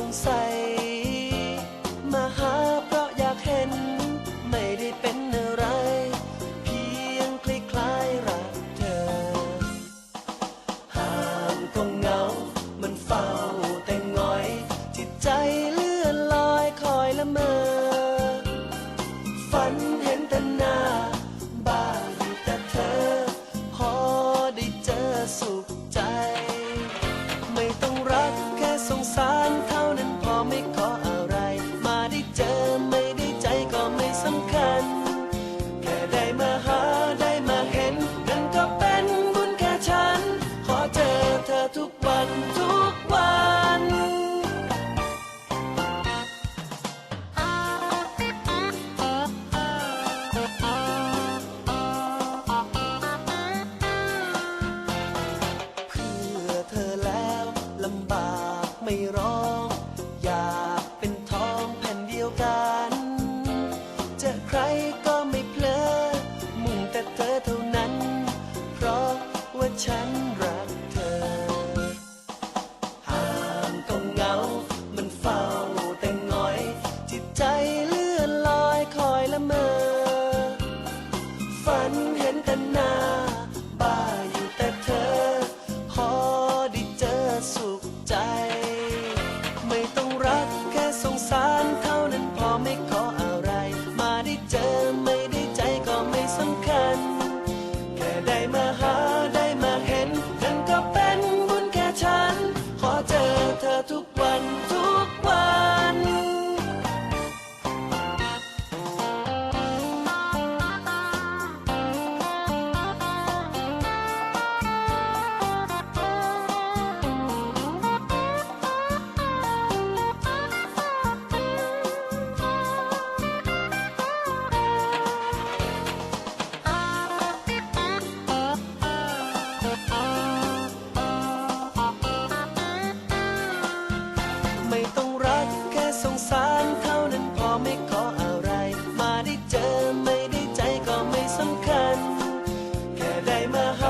I'm sorry. แค่ได้มาหาได้มาเห็นนั่นก็เป็นบุญแค่ฉัน ขอเจอเธอทุกวันทุกวัน เพื่อเธอแล้วลำบากไม่รอ tu ได้ขออะไร มาได้เจอไม่ได้ใจก็ไม่สำคัญ แค่ได้มาหา